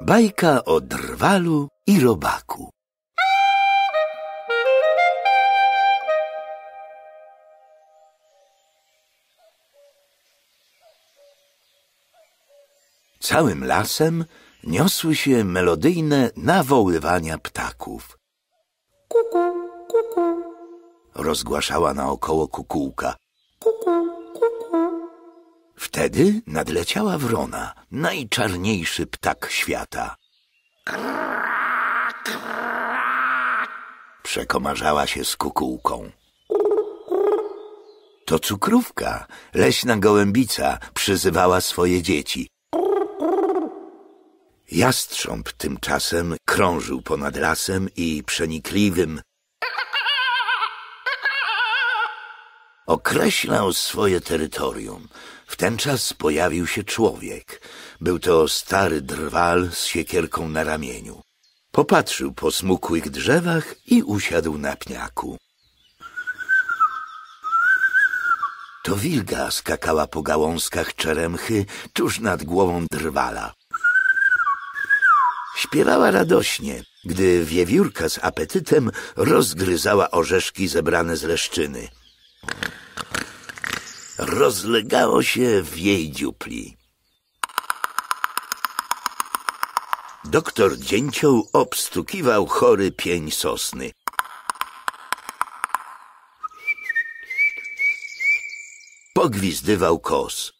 Bajka o drwalu i robaku. Całym lasem niosły się melodyjne nawoływania ptaków. Kuku, kuku. Rozgłaszała naokoło kukułka. Kuku, kuku. Wtedy nadleciała wrona, najczarniejszy ptak świata. Przekomarzała się z kukułką. To cukrówka, leśna gołębica, przyzywała swoje dzieci. Jastrząb tymczasem krążył ponad lasem i przenikliwym określał swoje terytorium. W ten czas pojawił się człowiek. Był to stary drwal z siekierką na ramieniu. Popatrzył po smukłych drzewach i usiadł na pniaku. To wilga skakała po gałązkach czeremchy tuż nad głową drwala. Śpiewała radośnie, gdy wiewiórka z apetytem rozgryzała orzeszki zebrane z leszczyny. Rozlegało się w jej dziupli. Doktor Dzięcioł obstukiwał chory pień sosny. Pogwizdywał kos.